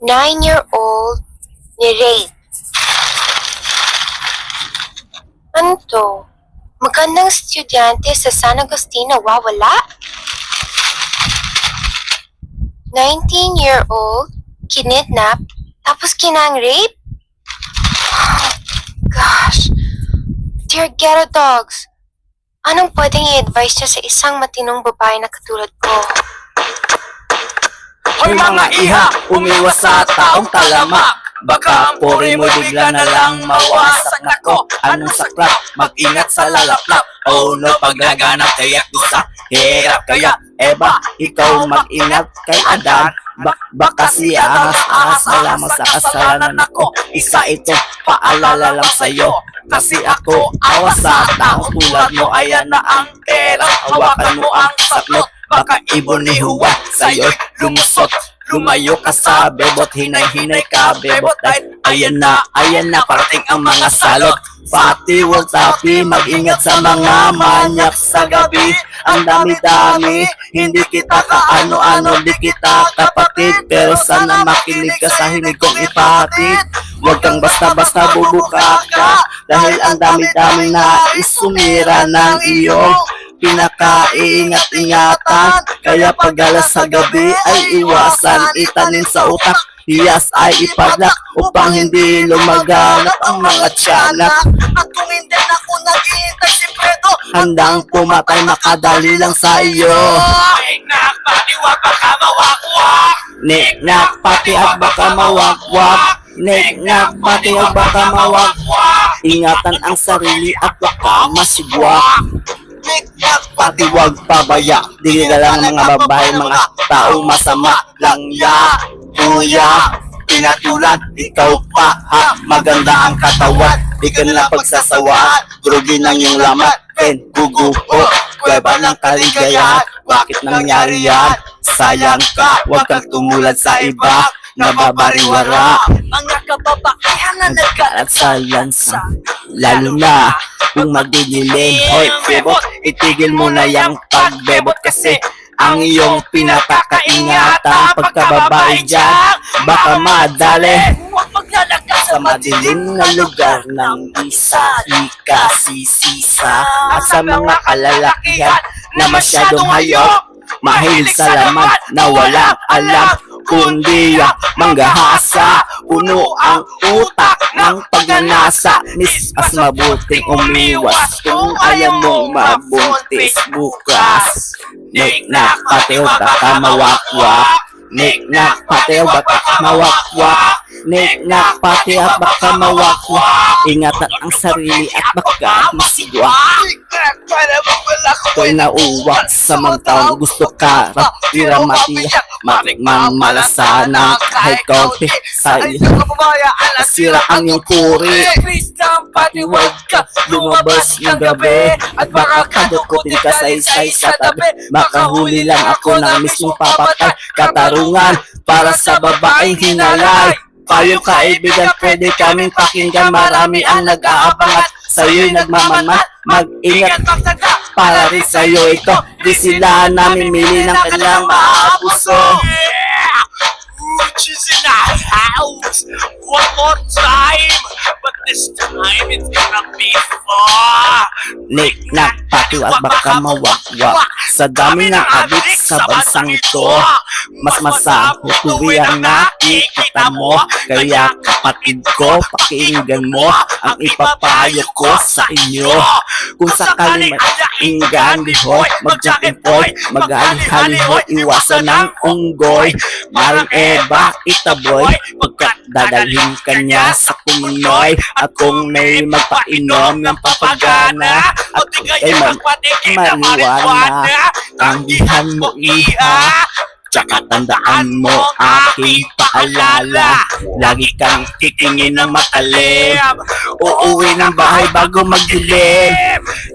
nine-year-old ni Rape. Ano to? Magandang estudyante sa San Agustin na wawala? 19-year-old, kinidnap, tapos kinang rape? Gosh. Dear ghetto dogs, anong pwedeng i-advise niya sa isang matinong babae na katulad ko? Hoy mga iha, umiwas sa taong talamak. Baka ang puri mo bigla na lang mawasak. Nako, anong saklap, mag-ingat sa lalaplap Oh no, paglaganap kaya kusa Hirap kaya, Eba, ikaw mag-ingat kay Adan. Bak baka si lamang sa kasalanan ako. Isa ito, paalala lang sa'yo. Kasi ako, awas sa taong tulad mo. Ayan na ang pera, hawakan mo ang saklot Baka ibon ni Huwa sa'yo'y lumusot. Lumayo ka sa bebot, hinay-hinay ka bebot. Dahil ayan na, ayan na, parating ang mga salot. Pati will tapi, mag-ingat sa mga manyak sa gabi. Ang dami-dami, hindi kita kaano-ano, di kita kapatid. Pero sana makinig ka sa hinig kong ipatid Huwag kang basta-basta bubuka ka Dahil ang dami-dami na isumira ng iyong pinaka-iingat-ingatan Kaya pag alas sa gabi ay iwasan itanim sa utak. Hiyas ay ipaglak upang hindi lumaganap ang mga tiyanak. At kung hindi na ako naghihintay si Fredo Handang pumatay makadali lang sa iyo. Tingnak, paniwag, baka mawakwak! Niknak pati at baka mawakwak. Niknak pati at baka mawakwak. Ingatan ang sarili at baka masigwak. Niknak pati wag pabaya. Di ka lang mga babae mga taong masama lang ya. Kuya Pinatulan, ikaw pa ha? Maganda ang katawan. Di ka na pagsasawaan. Drugi ng iyong lamat Ken, guguho Kuweba ng kaligayahan. Bakit nangyari yan? Sayang ka. Huwag kang tumulad sa iba. Nababariwara Mga kababaihan na nagkalat At sa lansa. Lalo na kung magdidilim Hoy, bebot, itigil mo na yung pagbebot Kasi ang iyong pinapakaingatan. Pagkababae dyan, baka madali. Sa madilim na lugar ng isa Ika sisisa At sa mga kalalakihan na masyadong hayop Mahilig sa laman na walang alam. Kundi ang manggahasa Puno ang utak ng pagnanasa. Miss, mas mabuting umiwas Kung ayaw mong mabuntis. bukas. Niknak, pati o baka mawakwak. Niknak, pati o baka mawakwak Niknak, pati at baka mawakwak Ingatan ang sarili at baka masigwa Ako'y nauwak sa mga taong gusto ka Rapira matiya Matikman malasana Kahit kaunti sa Ay, iyo kababayaan na Sira ang iyong kuri lang, patiwag ka. Lumabas ng gabi At baka kadukutin ka sa isay sa tabi. Makahuli lang ako ng mismong papatay. Katarungan para sa babaeng hinalay Payong kaibigan. Pwede kaming pakinggan. Marami ang nag-aabang at sa'yo'y nagmamanman Mag-ingat para rin sa'yo ito. Di sila namimili ng kanilang maabuso Yeah! Which in the house. One more time, but this time it's gonna be fun. Niknak, pati at baka mawakwak Sa dami ng abit sa bansang ito. Mas masaho tuwi ang nakikita mo. Kaya kapatid ko, pakinggan mo Ang ipapayo ko sa inyo. Kung sakali mainggan lihoy Mag-jack-and-poy, mag-alihalihoy Iwasan ng unggoy. Maring Eva, itaboy Pagkat dadalhin ka niya sa kumunoy At kung may magpainom ng papagana. At ay man, marijuana Tanggihan mo iha. Tsaka tandaan mo aking paalala. Lagi kang titingin ng matalim Uuwi ng bahay bago magdilim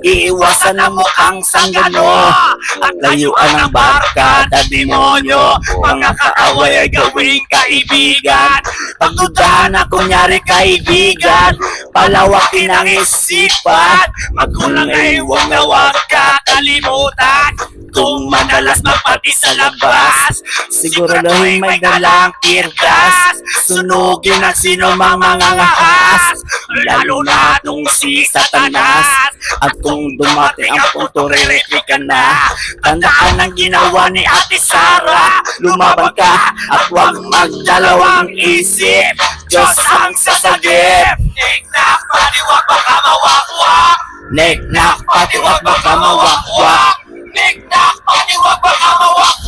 Iiwasan ang mukhang sanggano. At layuan ng barkada demonyo. Mga kaaway ay gawing kaibigan. Pagdudahan na kunyari kaibigan. Palawakin ang isipan. Magulang ay huwag na huwag kakalimutan Siguraduhin may dalang kirdas. Sunugin ang sino mang mga ngahas Lalo na itong si Satanas. At kung dumating ang punto re-retry ka na Tandaan ang ginawa ni Ate Sara. Lumaban ka at huwag magdalawang isip Diyos ang sasagip. Nek na paniwag baka mawakwak. Nek na pati wag baka mawakwak. Nek na paniwag baka mawakwak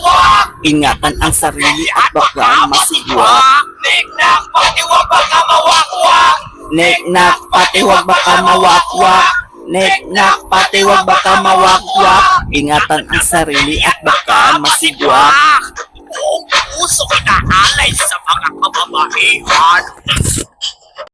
Ingatan ang sarili at baka masigwak Nek na paniwag baka mawakwak Nek na pati wag baka mawakwak Nek na pati wag baka mawakwak Ingatan ang sarili at baka masigwak Buong puso inaalay sa mga kababaihan